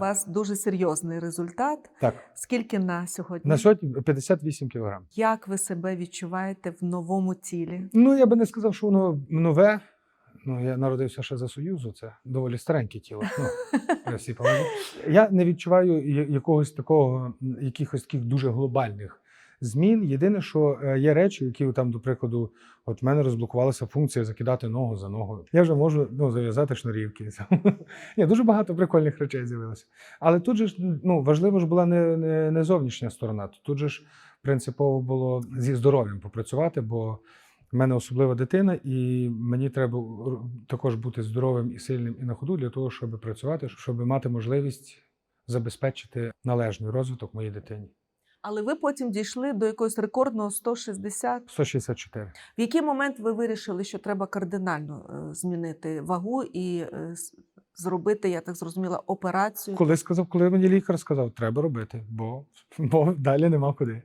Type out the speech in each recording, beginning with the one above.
вас дуже серйозний результат. Так, Скільки на сьогодні? на сьогодні 58 кілограм. Як ви себе відчуваєте в новому тілі? Ну, я би не сказав, що воно нове. Ну, я народився ще за Союзу, це доволі стареньке тіло. Ну, повазі. я не відчуваю якогось такого, якихось таких дуже глобальних змін. Єдине, що е, є речі, які там, до прикладу, от в мене розблокувалася функція закидати ногу за ногу. Я вже можу ну, зав'язати шнурівки. Ні, дуже багато прикольних речей з'явилося. Але тут же ж ну, важливо ж була не, не, не зовнішня сторона. Тут же ж принципово було зі здоров'ям попрацювати, бо в мене особлива дитина, і мені треба також бути здоровим і сильним і на ходу для того, щоб працювати, щоб мати можливість забезпечити належний розвиток моїй дитині. Але ви потім дійшли до якогось рекордного 160. 164. В який момент ви вирішили, що треба кардинально е, змінити вагу і е, зробити, я так зрозуміла, операцію? Коли сказав, коли мені лікар сказав, треба робити, бо, бо далі нема куди.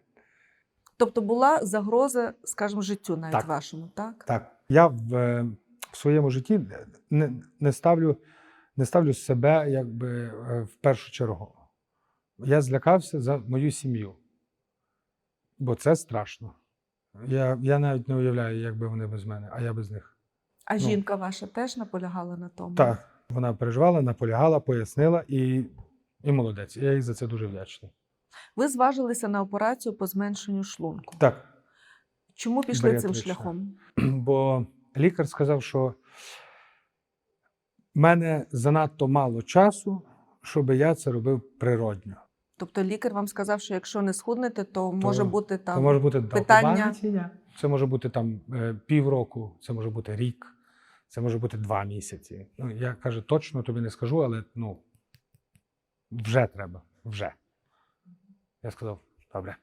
Тобто була загроза, скажімо, життю навіть Так. вашому, так? Так, я в, е, в своєму житті не, не, ставлю, не ставлю себе якби в першу чергу. Я злякався за мою сім'ю, бо це страшно. Я, я навіть не уявляю, як би вони без мене, а я без них. А Ну. жінка ваша теж наполягала на тому? Так, вона переживала, наполягала, пояснила і, і молодець. Я їй за це дуже вдячний. Ви зважилися на операцію по зменшенню шлунку. Так, Чому пішли цим шляхом? бо лікар сказав, що в мене занадто мало часу, щоб я це робив природньо. Тобто лікар вам сказав, що якщо не схуднете, то може бути там Це може бути питання. питання. Це може бути там е, півроку, це може бути рік, це може бути два місяці. Ну, я кажу, точно тобі не скажу, але ну вже треба. Вже. Я сказав, добре.